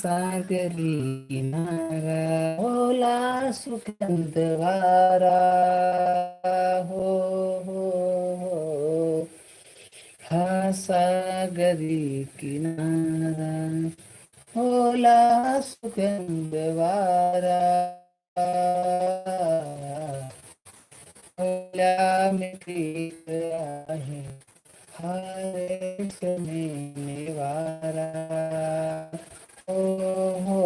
सागरी नारा ओला सुखंत वारा हो हो हो हा सागरी किनारा ओला सुखंत वारा ओला मिठीत आहे हाय सने वारा हो हो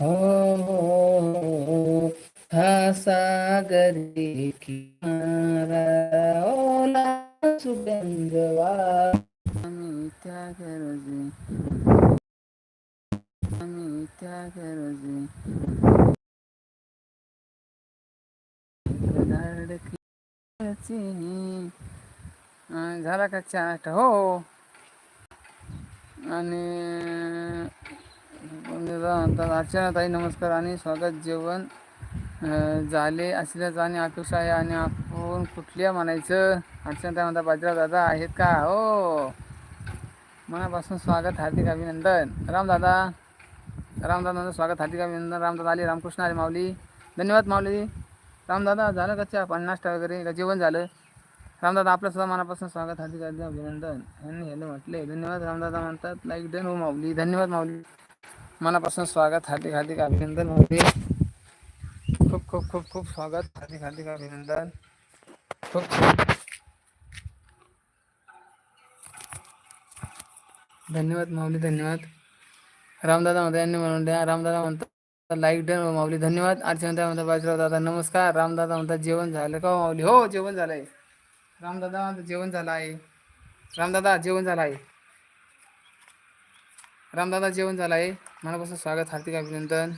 हो हो हा सागरी किनारा ओला सुगंध वारा आम्ही त्या गरजे आम्ही त्या गरजे लाडकी झाला का चाट हो. आणि अर्चना ताई नमस्कार आणि स्वागत. जेवण झाले. असल्याचं आणि अपेक्षा आहे आणि आपण कुठल्या म्हणायचं? अर्चना ताई म्हणता बाजीराव दादा आहेत का? हो. मनापासून स्वागत हार्दिक अभिनंदन. रामदादा रामदादा स्वागत हार्दिक अभिनंदन. रामदादा आली रामकृष्ण आले माऊली. धन्यवाद माऊली. रामदादा झालं का चहा पाणी वगैरे? का जेवण झालं? रामदादा आपलं सुद्धा मनापासून स्वागत हार्दिक हार्दिक अभिनंदन. यांनी हॅलो म्हटले धन्यवाद रामदादा म्हणतात. लाईक डन हो माऊली. धन्यवाद माऊली. मनापासून स्वागत हार्दिक हार्दिक अभिनंदन माऊली. खूप खूप खूप खूप स्वागत हार्दिक हार्दिक अभिनंदन. खूप धन्यवाद माऊली धन्यवाद. रामदादा म्हणतात यांनी म्हणून द्या. रामदादा म्हणतात लाईक डन हो माऊली धन्यवाद. अर्चना म्हणतात बाजीराव दादा नमस्कार. रामदादा म्हणतात जेवण झालं का हो माऊली? हो जेवण झालं आहे रामदादा जेवण झालं आहे. रामदादा जेवण झालं आहे. रामदादा जेवण झालं आहे. मनापासून स्वागत हार्दिक अभिनंदन.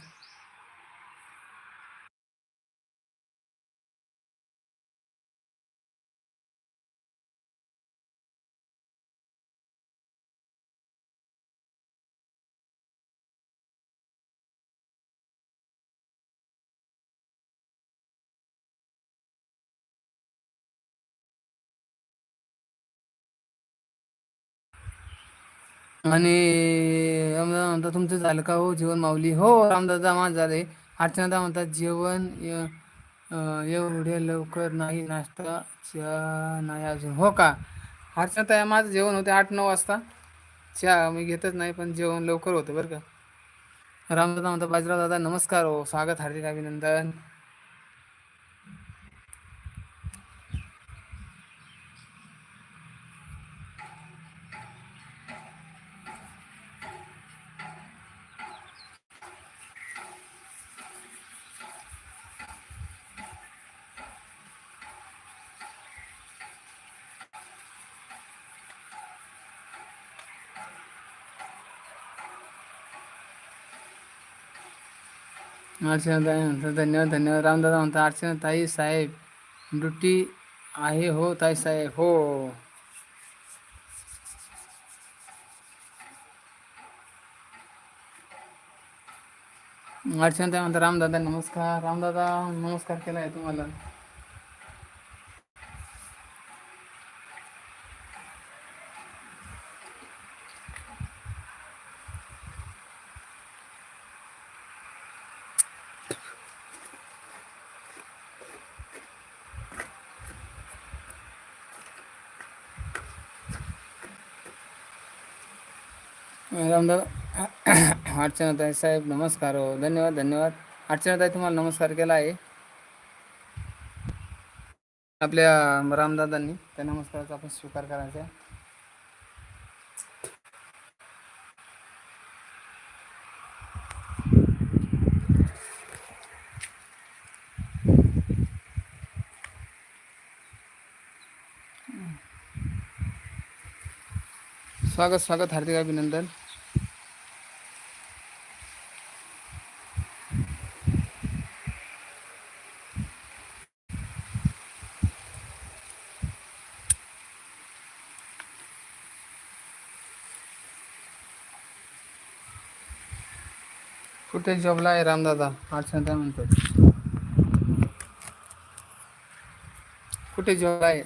आणि रामदादा म्हणतात तुमचं झालं का हो जेवण माऊली? हो रामदादा माझं झाले अर्चनादा म्हणतात जेवण य- लवकर नाही नाश्ता चहा नाही अजून. हो का? अर्चनाता माझं जेवण होते आठ नऊ वाजता. चहा मी घेतच नाही पण जेवण लवकर होतं बरं का. रामदादा म्हणतात बाजीराव दादा नमस्कार हो स्वागत हार्दिक अभिनंदन. अर्चना ताई म्हणतात धन्यवाद धन्यवाद. रामदादा म्हणतात अर्चना ताई साहेब. ड्युटी आहे हो ताई साहेब. हो. अर्चना ताई म्हणतात रामदादा नमस्कार. रामदादा नमस्कार केला आहे तुम्हाला. रामदादा अर्चनाताई साहेब नमस्कार हो. धन्यवाद धन्यवाद. अर्चनाताई तुम्हाला नमस्कार केला आहे. आपल्या रामदादांनी त्या नमस्काराचा आपण स्वीकार करायचा स्वागत स्वागत हार्दिक अभिनंदन. कुठे जॉबला आहे रामदादा. अर्चना म्हणतात कुठे जॉब आहे?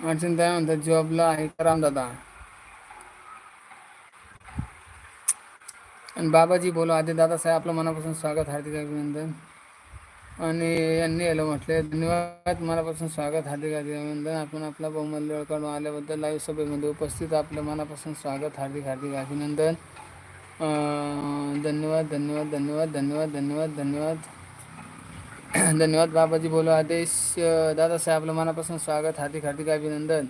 अडचण काय म्हणतात? जॉबला आहे का रामदादा आणि बाबाजी बोलो आधी दादासाहेब आपलं मनापासून स्वागत हार्दिक अभिनंदन. आणि यांनी याला म्हटले धन्यवाद मनापासून स्वागत हार्दिक हार्दिक अभिनंदन. आपण आपला बहुमल्य वेळ काढून आल्याबद्दल लाईव्ह सभेमध्ये उपस्थित आपलं मनापासून स्वागत हार्दिक हार्दिक अभिनंदन. धन्यवाद धन्यवाद धन्यवाद धन्यवाद धन्यवाद धन्यवाद. धन्यवाद बाबाजी बोलो आदेश अं, दादासाहेब आपलं मनापासून स्वागत हार्दिक हार्दिक अभिनंदन.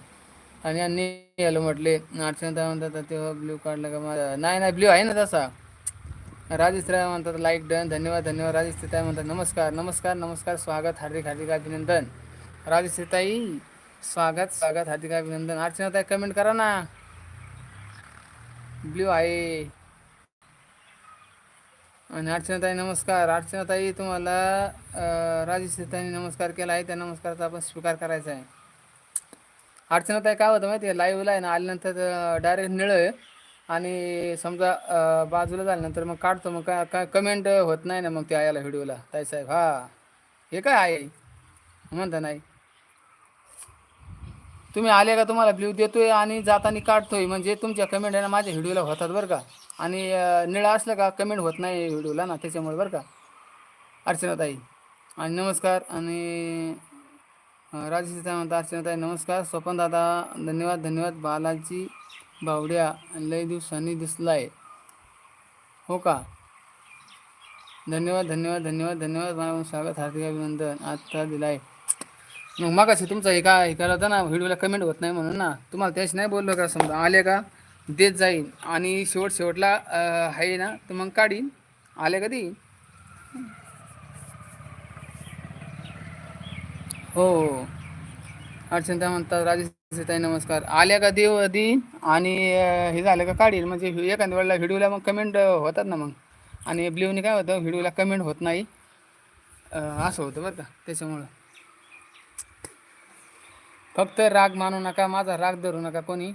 आणि यांनी हॅलो म्हटले अडचण ताई म्हणतात तेव्हा ब्ल्यू काढला का माझा नाही नाही ब्ल्यू आहे ना तसा. राजेश राय म्हणतात लाईक डन धन्यवाद धन्यवाद. राजेश ताई म्हणतात नमस्कार नमस्कार नमस्कार. स्वागत हार्दिक हार्दिक अभिनंदन. राजेश ताई स्वागत स्वागत हार्दिक अभिनंदन. अर्चना ताई कमेंट करा ना. ब्ल्यू आहे. आणि अर्चनाताई नमस्कार. अर्चनाताई तुम्हाला राजेशताईने नमस्कार केला आहे. त्या नमस्काराचा आपण स्वीकार करायचा आहे. अर्चनाताई काय होतं माहिती आहे लाईव्हला आहे ना आल्यानंतर डायरेक्ट निळं आहे. आणि समजा बाजूला झाल्यानंतर मग काढतो मग काय काय कमेंट होत नाही ना मग त्या याला व्हिडिओला ताई साहेब हा. हे काय आहे? म्हणता नाही. तुम्ही आले का तुम्हाला? ब्ल्यू देतोय आणि जाताना काढतोय. म्हणजे तुमच्या कमेंट आहे ना माझ्या व्हिडिओला होतात बरं का. आणि निळा असलं का कमेंट होत नाही व्हिडिओला ना त्याच्यामुळे बरं का. अर्चनाताई. आणि नमस्कार. आणि अं, राजेश अर्चनाताई नमस्कार. स्वपन दादा धन्यवाद धन्यवाद. बालाजी बावड्या लय दिवसांनी दिसलाय. हो का? धन्यवाद धन्यवाद धन्यवाद धन्यवाद. मला स्वागत हार्दिक अभिनंदन. आत्ता दिलाय. मग मागाशी तुमचं हे काय हे होता ना व्हिडिओला कमेंट होत नाही म्हणून ना. तुम्हाला त्याशी नाही बोललो का समजा? आले का? देत जाईन. आणि शेवट शेवटला आहे ना तर मग काढीन. आले कधी हो, हो. अर्चना म्हणतात राजेश ताई नमस्कार. आल्या का देव देईन? आणि हे झालं का काढीन? म्हणजे एखाद्या वेळेला व्हिडिओला मग कमेंट होतात ना मग. आणि ब्ल्यूने काय होतं व्हिडिओला कमेंट होत नाही. असं होतं बरं का त्याच्यामुळं. फक्त राग मानू नका माझा राग धरू नका कोणी.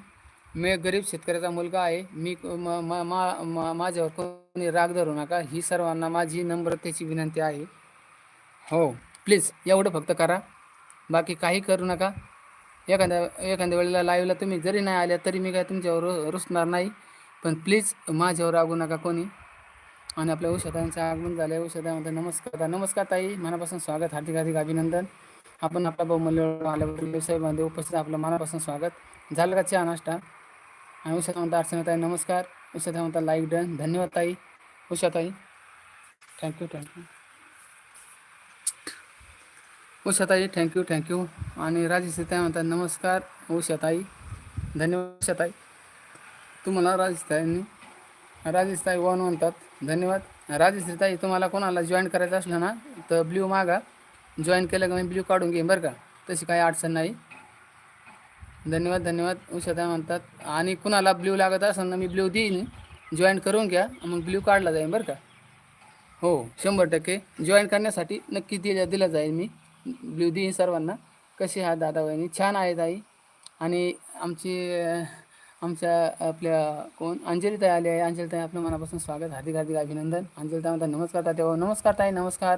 मी गरीब शेतकऱ्याचा मुलगा आहे. मी म- मा- मा- माझ्यावर कोणी राग धरू नका. ही सर्वांना माझी नम्रतेची विनंती आहे. हो प्लीज एवढं फक्त करा. बाकी काही करू नका. एखाद्या एखाद्या वेळेला लाईव्हला तुम्ही जरी नाही आल्या तरी मी काय तुमच्यावर रु- रुसणार नाही. पण प्लीज माझ्यावर रागू नका कोणी. आणि आपल्या औषधांचं आगमन झालं आहे औषधामध्ये नमस्कार नमस्कार ताई. मनापासून स्वागत हार्दिक हार्दिक अभिनंदन. आपण आपला बहुमूल्य आल्याबद्दल व्यवसायामध्ये उपस्थित आपलं मनापासून स्वागत. झालं का चहा नाश्ता? आणि उषा म्हणता अर्चना ताई नमस्कार. उषा म्हणता लाईक डन धन्यवाद ताई. उषा ताई. थँक्यू थँक्यू उषा ताई थँक्यू थँक्यू आणि राजेश ताई म्हणतात नमस्कार. उषा ताई. धन्यवाद उषा ताई. तुम्हाला राजेश ताईंनी राजेश ताई वन म्हणतात. धन्यवाद. राजेश ताई तुम्हाला कोणाला जॉईन करायचं असलं ना तर ब्ल्यू मागा. जॉईन केलं का मी ब्ल्यू काढून घेईन बरं का? तशी काही अडचण नाही. धन्यवाद धन्यवाद. उषाताई म्हणतात आणि कुणाला ब्ल्यू लागत असेल ना मी ब्ल्यू देईन. जॉईन करून घ्या मग ब्ल्यू काढला जाईल बरं का. हो शंभर टक्के. जॉईन करण्यासाठी नक्की दिला दिला जाईल मी. ब्ल्यू देईन सर्वांना. कशी आहात दादा वहिनी? छान आहेत आई आणि आमची आमच्या आपल्या कोण? अंजलीताई आली आहे. अंजलीताई आपलं मनापासून स्वागत. हार्दिक हार्दिक अभिनंदन. अंजलीताई म्हणतात नमस्कार ताई नमस्कार ताई. नमस्कार.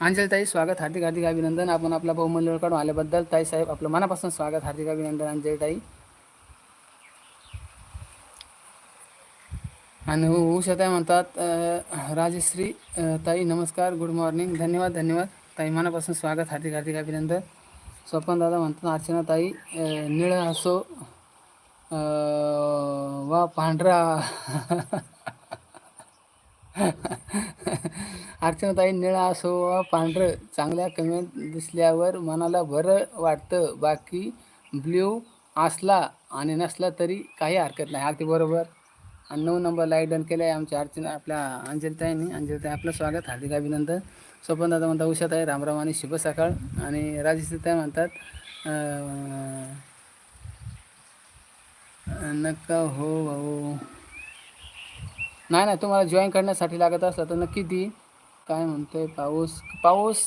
अंजलताई स्वागत हार्दिक हार्दिक अभिनंदन. आपण आपला बहुमूल्य वेळ काढून आल्याबद्दल ताई साहेब आपलं मनापासून स्वागत हार्दिक अभिनंदन अंजलताई. आणि उषाताई म्हणतात राजश्री ताई नमस्कार गुड मॉर्निंग धन्यवाद धन्यवाद. ताई मनापासून स्वागत हार्दिक हार्दिक अभिनंदन. स्वपन दादा म्हणतात अर्चना ताई निळ असो वा पांढरा. अर्चनाताई निळा असो वा पांढरं चांगल्या कमेंट दिसल्यावर मनाला बरं वाटतं. बाकी ब्ल्यू असला आणि नसला तरी काही हरकत नाही. अगदी बरोबर. आणि नऊ नंबर लाइट डन केलं आहे आमच्या अर्चना आपल्या अंजलताईंनी. अंजलताई आपलं स्वागत. हार्दिक अभिनंदन. स्वपन दादा म्हणतात उषाताई रामराम आणि शुभ सकाळ. आणि राजेशताई म्हणतात नका हो भाऊ. नाही नाही तुम्हाला जॉईन करण्यासाठी लागत असलं तर नक्की ती काय म्हणतोय पाऊस? पाऊस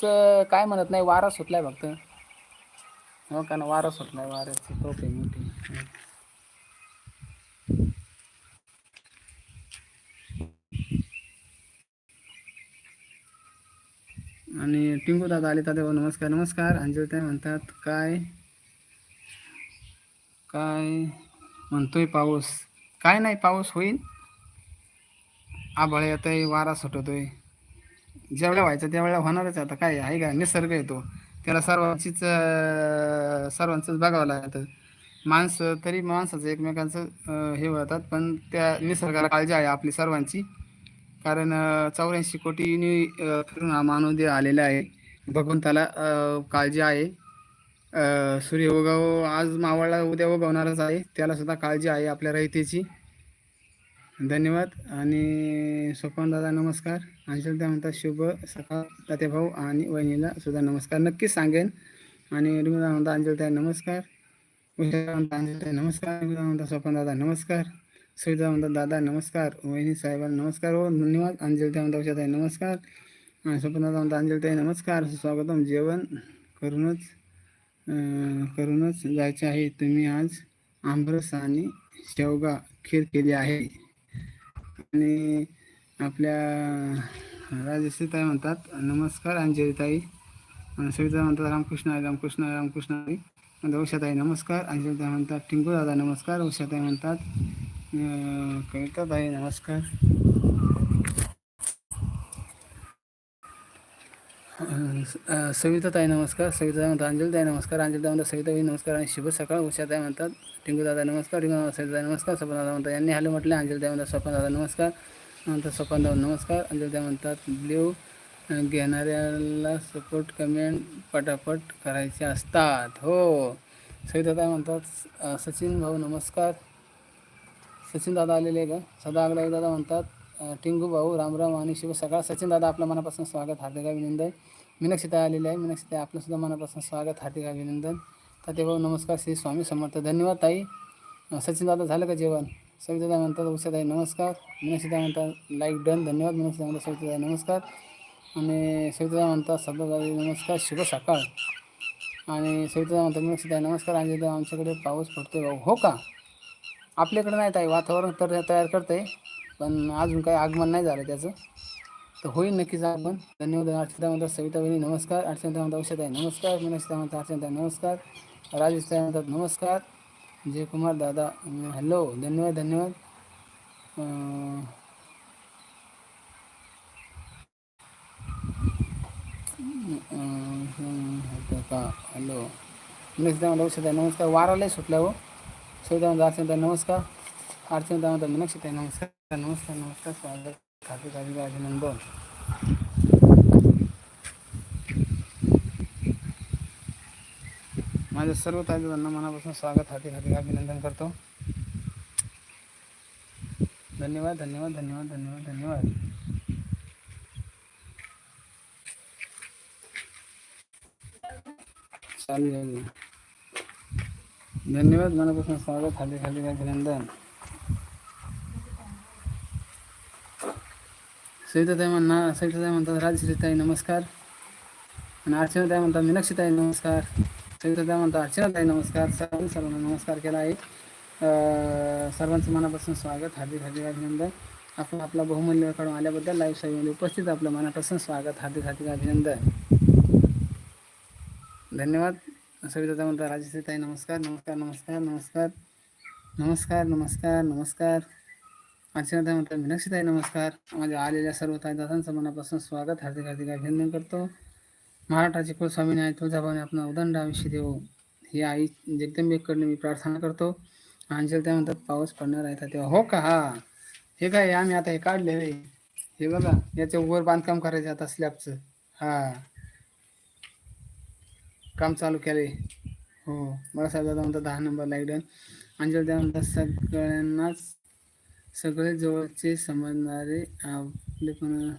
काय म्हणत नाही वारा सुटलाय फक्त. हो का ना वारा सुटलाय वाऱ्याची खूप मोठी. आणि टिंगू दादा आले दादा भाऊ नमस्कार. नमस्कार ते म्हणतात काय? काय म्हणतोय पाऊस? काय नाही पाऊस होईल. आभाळ येत आहे वारा सुटतोय. ज्यावेळेला व्हायचं त्यावेळेला होणारच आता काय आहे का? निसर्ग येतो त्याला सर्वांचीच सर्वांचंच बघावं लागतं. माणसं तरी माणसाचं एकमेकांचं हे होतात. पण त्या निसर्गाला काळजी आहे आपली सर्वांची. कारण चौऱ्याऐंशी कोटीनी फिरून हा मानवदेह आलेला आहे. भगवंताला काळजी आहे. सूर्य उगव आज मावळला उद्या उगवणारच आहे. त्याला सुद्धा काळजी आहे आपल्या रयतेची. धन्यवाद. आणि सोपान दादा नमस्कार. अंशलदा म्हणतात शुभ सकाळ. ताते भाऊ आणि वहिनीला सुद्धा नमस्कार. नक्कीच सांगेन. आणि रुमिदा म्हणता अंजलताई नमस्कार. उषा म्हणता अंजलताई नमस्कार. रुमिदा म्हणता सोपान दादा नमस्कार. सुविधा म्हणतात दादा नमस्कार. वहिनी साहेबांना नमस्कार. हो धन्यवाद. अंजलताई म्हणता उषाताई नमस्कार. आणि सोपान दादा म्हणता अंजलताई नमस्कार. स्वागतम. जेवण करूनच करूनच जायचे आहे. तुम्ही आज आंबरस आणि शेवगा खीर केली आहे. आणि आपल्या राजश्रीताई म्हणतात नमस्कार अंजलीताई. आणि सविता म्हणतात रामकृष्ण रामकृष्ण रामकृष्ण म्हणतात उषाताई नमस्कार. अंजलीताई म्हणतात टिंकू दादा नमस्कार. उषाताई म्हणतात अं, कविताताई नमस्कार. सविताताई नमस्कार सविता म्हणतात अंजलीताई नमस्कार अंजलीताई म्हणतात सविताताई नमस्कार आणि शुभ सकाळ उषाताई म्हणतात टिंगूदादा नमस्कार टिंकू सविताताई नमस्कार स्वपन दादा म्हणतात यांनी हॅलो म्हटलं अंजलीताई म्हणतात स्वपन दादा नमस्कार म्हणतात स्वपन नमस्कार अंजलीताई म्हणतात ब्ल्यू घेणाऱ्याला सपोर्ट कमेंट पटापट करायचे असतात. हो. सविताताई म्हणतात सचिन भाऊ नमस्कार. सचिन दादा आलेले का? सदा आगलावी दादा म्हणतात टिंगू भाऊ रामराम आणि शिव सकाळ. सचिन दादा आपलं मनापासून स्वागत हार्दिक अभिनंदन. मीनाक्षीताई आलेले आहे. मीनाक्षीताई आपलंसुद्धा मनापासून स्वागत हार्दिक अभिनंदन. ताते भाऊ नमस्कार श्री स्वामी समर्थ. धन्यवाद ताई. सचिन दादा झालं का जेवण? सविताताई म्हणतात उषाताई नमस्कार. मीनाक्षीताई म्हणतात लाईक डन धन्यवाद मीनाक्षीताई म्हणतात सविताई नमस्कार. आणि सविताताई म्हणतात सदाताई नमस्कार शुभ सकाळ. आणि सविताताई म्हणतात मीनाक्षीताई नमस्कार. आणि आमच्याकडे पाऊस पडतोय भाऊ. हो का? आपल्याकडे नाही ताई. वातावरण तर तयार करते पण अजून काही आगमन नाही झालं त्याचं. तर होईल नक्कीच आगमन. धन्यवाद अर्चिता म्हणतात सविता बहिणी नमस्कार. अर्चना म्हणतात औषध आहे नमस्कार मीनाक्षिता म्हणतात अर्चना नमस्कार. राजेश म्हणतात नमस्कार. जयकुमार दादा हॅलो धन्यवाद धन्यवाद. का हॅलो. मीनाक्षिता म्हणतात औषध आहे नमस्कार वारालाही सुटल्या हो. सविता म्हणतात अर्चना नमस्कार. अर्चना म्हणतात मीनाक्षिता नमस्कार. नमस्कार नमस्कार, स्वागत खाते खाते अभिनंदन माझ्या सर्व ताजदांना मनापासून स्वागत हाती खाते अभिनंदन करतो. धन्यवाद धन्यवाद धन्यवाद धन्यवाद धन्यवाद. चालू धन्यवाद, मनापासून स्वागत हाती खाते अभिनंदन. सविताताई म्हणणार सविताताई म्हणतात राजश्रीताई नमस्कार. आणि अर्चनाताई म्हणतात मीनाक्षीताई नमस्कार. सविताताई म्हणतात अर्चनाताई नमस्कार. सर्वांनी सर्वांना नमस्कार केला आहे. सर्वांचं मनापासून स्वागत हार्दिक हार्दिक अभिनंदन. आपण आपला बहुमूल्य काढून आल्याबद्दल लाईव्ह साईमध्ये उपस्थित आपलं मनापासून स्वागत हार्दिक हार्दिक अभिनंदन. धन्यवाद. सविताताई म्हणतात राजश्रीताई नमस्कार नमस्कार नमस्कार नमस्कार. नमस्कार नमस्कार नमस्कार. अर्चनाताई म्हणतात मीनाक्षीताई नमस्कार. माझ्या आलेल्या सर्व ताईदासांचं मनापासून स्वागत. हार्दिक हार्दिक अभिनंदन करतो. महाराष्ट्राचे कुलस्वामीने आहे तुळजाभवानी आपण उदंड आयुष्य देऊ ही आई जगदंबेकडनं मी प्रार्थना करतो. अंजल त्या म्हणतात पाऊस पडणार आहे तेव्हा हो का हा? हे काय आम्ही आता हे काढले रे हे बघा याच्या वर बांधकाम करायचं आता स्लॅबचं. हा. काम चालू केले हो. मला साहेब दादा म्हणतात दहा नंबर लाइट अंजल त्या म्हणतात सगळ्यांनाच सगळे जवळचे समजणारे आपले पण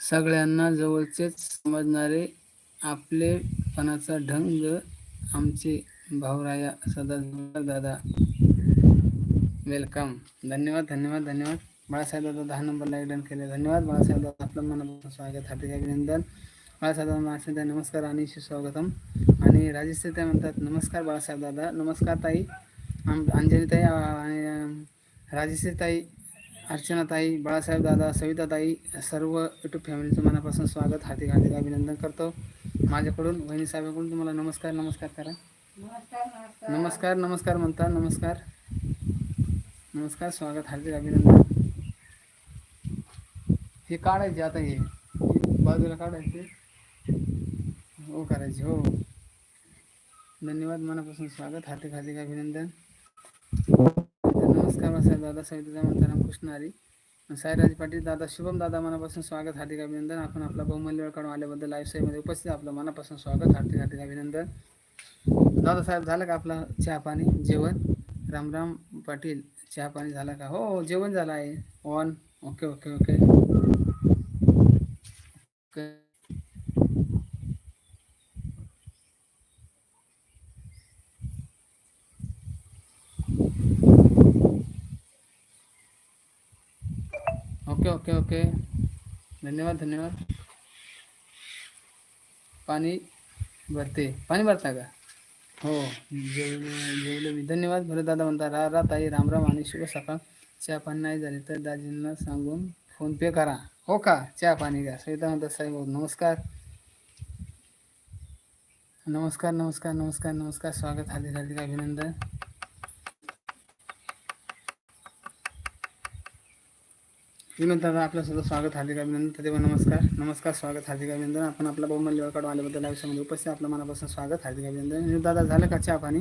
सगळ्यांना जवळचेच समजणारे आपलेपणाचा ढंग आमचे भाऊराया सदा दादा. वेलकम धन्यवाद धन्यवाद धन्यवाद. बाळासाहेब दादा दहा नंबर लाईक डन केले. धन्यवाद बाळासाहेब दादा. आपलं मनापासून स्वागत हार्दिक अभिनंदन. बाळासाहेब दादा नमस्कार आणि सुस्वागतम आणि राजेश त्या म्हणतात नमस्कार बाळासाहेब दादा. नमस्कार ताई. आम अंजली ताई आणि राजेश्री ताई अर्चनाताई बाळासाहेब दादा सविताताई सर्व युट्यूब फॅमिलीचं मनापासून स्वागत हार्दिक हार्दिक अभिनंदन करतो. माझ्याकडून वहिनी साहेबाकडून तुम्हाला नमस्कार नमस्कार करा. नमस्कार नमस्कार. म्हणता नमस्कार. नमस्कार स्वागत हार्दिक अभिनंदन. हे काढायचे आता हे हे. बाजूला काढायचे. हो करायचे हो. धन्यवाद मनापासून स्वागत हार्दिक हार्दिक अभिनंदन. नमस्कार साहेब दादा साहेब म्हणता रामकृष्ण हरी साईराज पाटील दादा शुभम दादा मनापासून स्वागत हार्दिक अभिनंदन. आपण आपला बहुमूल्य वेळ काढून आल्याबद्दल लाईव्ह उपस्थित आपलं मनापासून स्वागत हार्दिक हार्दिक अभिनंदन. दादा साहेब झालं का आपला चहा पाणी जेवण? रामराम पाटील चहा पाणी झालं का? हो हो, जेवण झालं आहे. On okay okay okay okay okay. धन्यवाद धन्यवाद। पाणी भरते पाणी भरता का हो जेवले जेवले धन्यवाद, भरत दादा म्हणता रा रा ताई रामराम आणि शुभ सकाळ। चहा पाणी नाही झाले तर दाजींना सांगून फ़ोन पे करा। हो का? चहा पाणी घ्या। सविता म्हणतात साहेब नमस्कार। नमस्कार नमस्कार नमस्कार नमस्कार। स्वागत, हार्दिक हार्दिक अभिनंदन। विनोद दादा आपलं सुद्धा स्वागत हार्दिक अभिनंदन तदेव नमस्कार. नमस्कार स्वागत हार्दिक अभिनंदन आपण आपला बहुमल्य वेळ काढून आल्याबद्दल आयुष्यामध्ये उपस्थित आपलं मनापासून स्वागत हार्दिक अभिनंदन विनोद दादा झालं का चहा पाणी?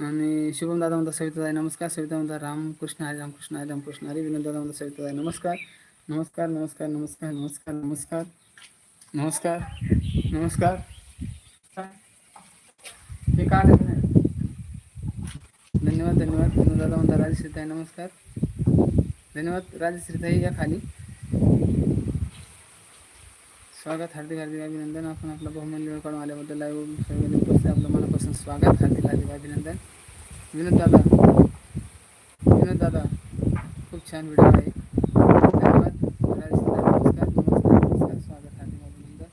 आणि शुभम दादा म्हणतात सविताताई नमस्कार. सविता म्हणतात रामकृष्ण हरी रामकृष्ण हरी रामकृष्ण हरी. विनोद दादा म्हणतात सविताताई नमस्कार. नमस्कार नमस्कार नमस्कार नमस्कार नमस्कार. नमस्कार नमस्कार. हे का धन्यवाद धन्यवाद. विनोद दादा म्हणता राजेश नमस्कार. धन्यवाद राजश्रीताई या खाली. स्वागत हार्दिक हार्दिक अभिनंदन. आपण आपला बहुमूल्य वेळ काढून आल्याबद्दल लाईव्ह सर्वांनी उपस्थित. आपलं मनापासून स्वागत हार्दिक हार्दिक अभिनंदन. विनोद दादा. विनोद दादा खूप छान व्हिडिओ आहे. धन्यवाद नमस्कार नमस्कार नमस्कार. स्वागत हार्दिक अभिनंदन.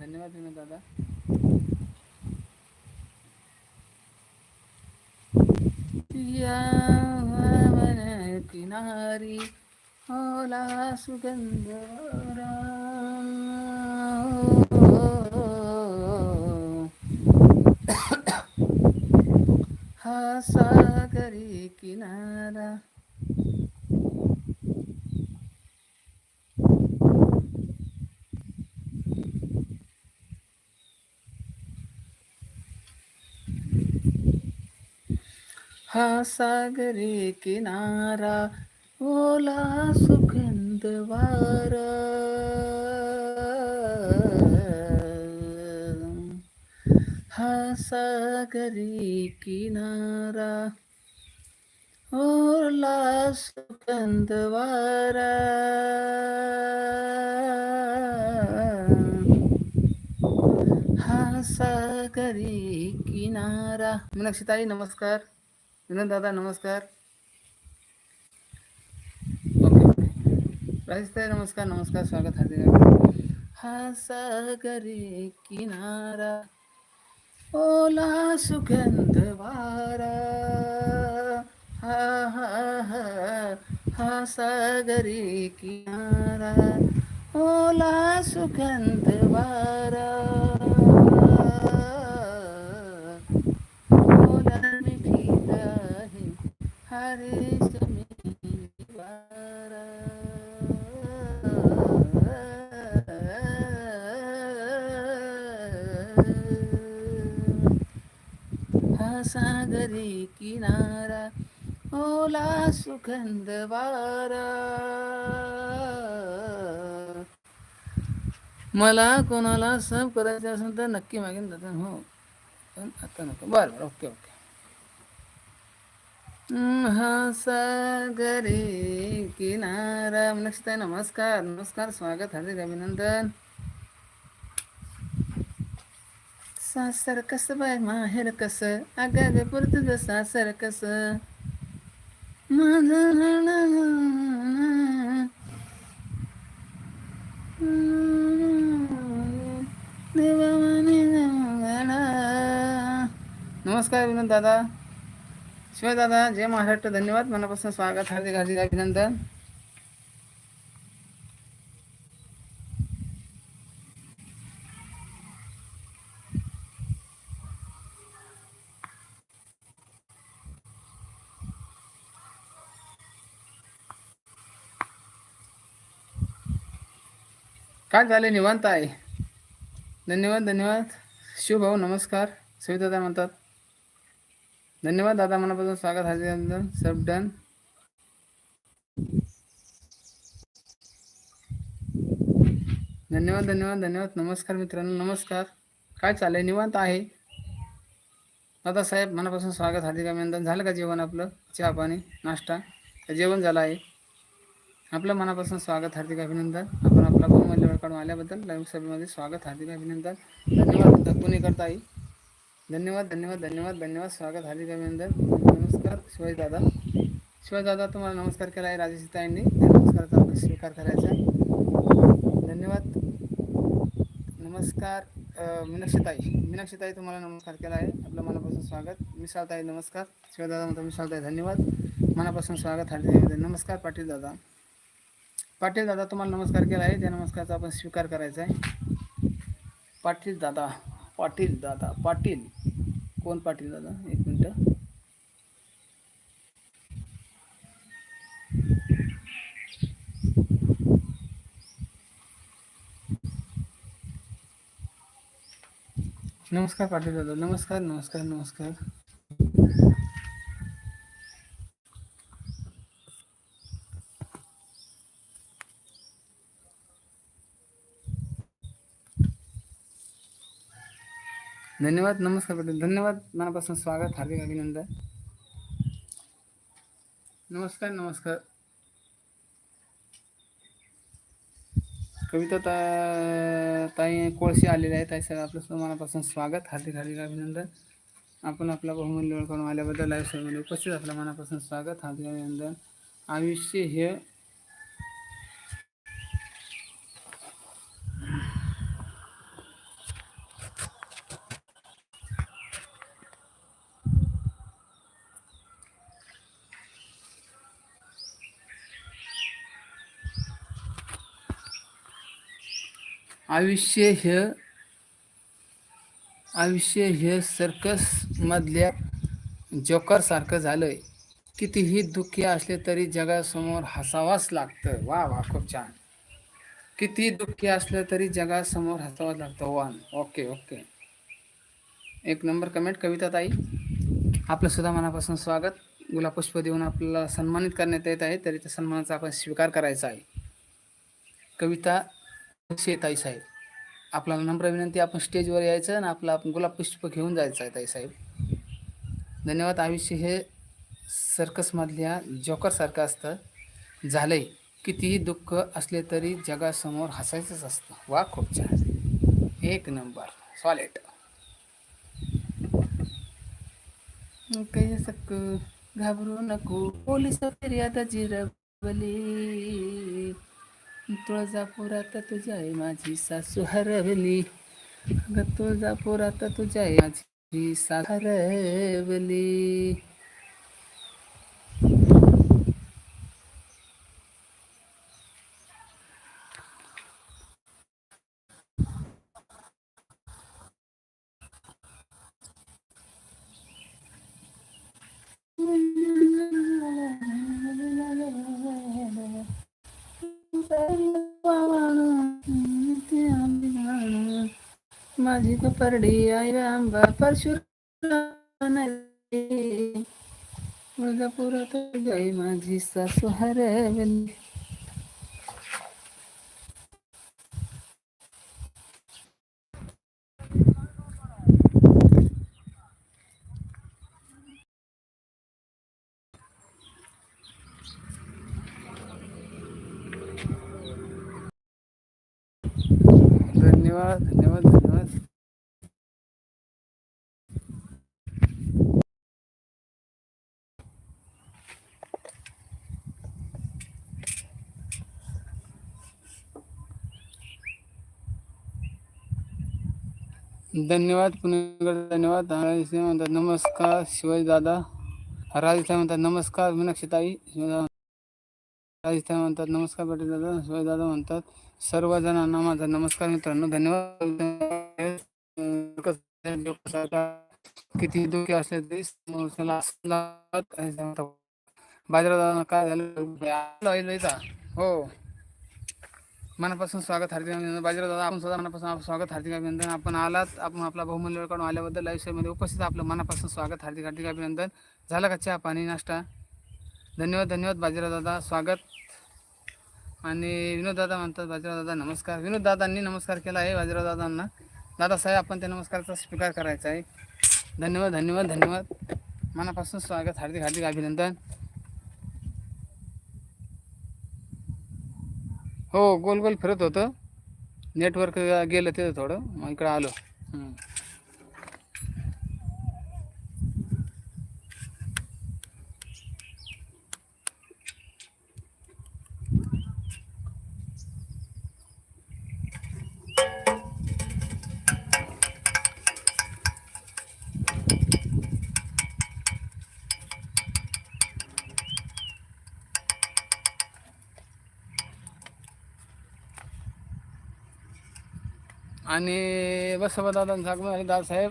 धन्यवाद विनोद दादा. या किनारी ओला सुगंध हा सागरी किनारा हा सागरी किनारा ओला सुगंध वारा. हा सागरी किनारा ओला सुगंध वारा. हा सागरी किनारा. मीनाक्षीताई नमस्कार. विनोद दादा नमस्कार ओके ओके नमस्कार नमस्कार स्वागत आहे. हा सागरी किनारा ओला सुगंध वारा हा हा हा हा सागरी किनारा ओला सुगंध वारा हरे वारा हा सागरी किनारा ओला सुगंध वारा मला कोणाला सब करायचं असेल तर नक्की मागेन दादा. हो. पण आता नको. बरं बरं. Okay okay. हम्म, सागरी किनारा नमस्ते नमस्कार नमस्कार स्वागत हार्दिक अभिनंदन. सासर कसं बाय माहेर कसं? अगं पुरत सासर कसं? माझं देवाने नमस्कार अभिनंद दादा. शिवाय दादा जय महाराष्ट्र धन्यवाद. मनापासून स्वागत हार्दिक हार्दिक अभिनंदन. काय झाले निवांत आहे धन्यवाद धन्यवाद. शिवभाऊ नमस्कार. सविता म्हणतात धन्यवाद दादा मनापासून स्वागत हार्दिक सब डन. धन्यवाद धन्यवाद धन्यवाद नमस्कार मित्रांनो नमस्कार. काय चाललंय? निवांत आहे. दादा साहेब मनापासून स्वागत हार्दिक अभिनंदन. झालं का जेवण आपलं? चहा पाणी नाश्ता? जेवण झालं आहे? आपलं मनापासून स्वागत हार्दिक अभिनंदन. आपण आपला बहुमूल्य काढून आल्याबद्दल लाईव्ह सभेमध्ये स्वागत हार्दिक अभिनंदन. धन्यवाद कोणी करता येईल धन्यवाद धन्यवाद धन्यवाद धन्यवाद. स्वागत हार्दिक अभिनंदन. नमस्कार शिवाजी दादा. शिवाजी दादा तुम्हाला नमस्कार केला आहे राजेश ताईंनी. नमस्काराचा आपण स्वीकार करायचा धन्यवाद. नमस्कार मीनाक्षीताई. मीनाक्षीताई तुम्हाला नमस्कार केला आहे आपलं मनापासून स्वागत. मिसाळताई नमस्कार. शिवदादा म्हणतो मिसाळताई धन्यवाद. मनापासून स्वागत हार्दिक नमस्कार पाटील दादा. पाटील दादा तुम्हाला नमस्कार केला आहे त्या नमस्कारचा आपण स्वीकार करायचा आहे. पाटील दादा पाटील दादा पाटील. कोण पाटील दादा एक मिनटं। नमस्कार पाटील दादा नमस्कार नमस्कार नमस्कार। धन्यवाद, नमस्कार पाटील धन्यवाद। मनापासून स्वागत, हार्दिक अभिनंदन। नमस्कार नमस्कार। कविता ता, ताई, कोळशी आलेले आहे सर आपलं सुद्धा मनापासून स्वागत, हार्दिक हार्दिक अभिनंदन। आपण आपला बहुमूल्य वेळ करून आल्याबद्दल लाईव्ह सेवेमध्ये उपस्थित आपल्या मनापासून स्वागत, हार्दिक अभिनंदन। आयुष्य हे आयुष्य हे आयुष्य हे सर्कसमधल्या जोकरसारखं झालंय. कितीही दुःखी असले तरी जगासमोर हसावाच लागतं. वा वा खूप छान. किती दुःखी असलं तरी जगासमोर हसावाच लागतं. One okay okay. एक नंबर कमेंट कविता ताई आपलं सुद्धा मनापासून स्वागत. गुलाबपुष्प देऊन आपल्याला सन्मानित करण्यात येत आहे. तरी त्या सन्मानाचा आपण स्वीकार करायचा आहे. कविता ताई साहेब. आपल्याला नम्र विनंती आपण स्टेजवर यायचं आणि आपलं आपण गुलाब पुष्प घेऊन जायचं आहे ताई साहेब. धन्यवाद. आयुष्य हे सर्कसमधल्या जोकरसारखं असतं. झालंय. कितीही दुःख असले तरी जगासमोर हसायचंच असतं. वा खूप छान. एक नंबर. सॉलेट सक घाबरू नको. पोलीस फिर्याद जिरवली. तुळजापुरात तुझ्या आहे माझी सासू हरवली. अगं तुळजापुरात तुझ्या आहे माझी सासू हरवली. माझी कपरडी आई आंबा तुळजापुरात गाई माझी सासू हरवली. धन्यवाद. धन्यवाद पुणे धन्यवाद. म्हणतात नमस्कार. शिवाजी दादा. राजस्थान म्हणतात नमस्कार. मीनाक्षीताई. राजस्थान म्हणतात नमस्कार पाटील दादा. शिवाजी दादा म्हणतात सर्वजणांना माझा नमस्कार मित्रांनो धन्यवाद. किती दुःखी असले तरी बाजारात काय झालं? हो. मनापासून स्वागत हार्दिक अभिनंदन. बाजीराव दादा आपण सुद्धा मनापासून आपलं स्वागत हार्दिक अभिनंदन. आपण आलात आपण आपला बहुमूल्य काढून आल्याबद्दल आयुष्यामध्ये उपस्थित आपलं मनापासून स्वागत हार्दिक हार्दिक अभिनंदन. झालं का चहा पाणी नाश्ता? धन्यवाद धन्यवाद बाजीराव दादा. स्वागत. आणि विनोद दादा म्हणतात बाजीराव दादा नमस्कार. विनोद दादांनी नमस्कार केला आहे बाजीराव दादांना. दादासाहेब आपण त्या नमस्काराचा स्वीकार करायचा आहे. धन्यवाद धन्यवाद धन्यवाद. मनापासून स्वागत हार्दिक हार्दिक अभिनंदन. हो गोल गोल फिरत होतं. नेटवर्क गेलं तिथं थोडं मग इकडं आलो हम्म. आणि बसवा दादा जागून आणि दादासाहेब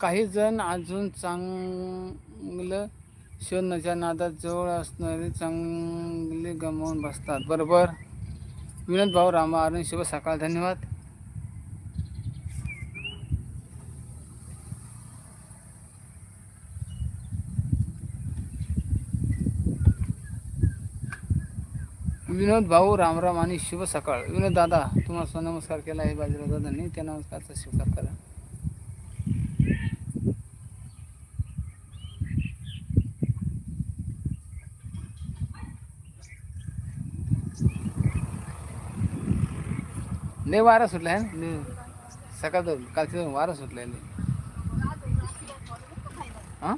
काही जण अजून चांगलं शोधण्याच्या नादात जवळ असणारे चांगले गमावून बसतात. बरोबर? विनोद भाऊ रामा अरुण शुभ सकाळ. धन्यवाद. विनोद भाऊ रामराम आणि शुभ सकाळ. विनोद दादा तुम्हाला नमस्कार केला आहे बाजीराव दादांनी. त्या नमस्कारचा स्वीकार करा. लय वारा सुटला आहे सकाळ कालच्या वारा सुटला आहे लय. हा?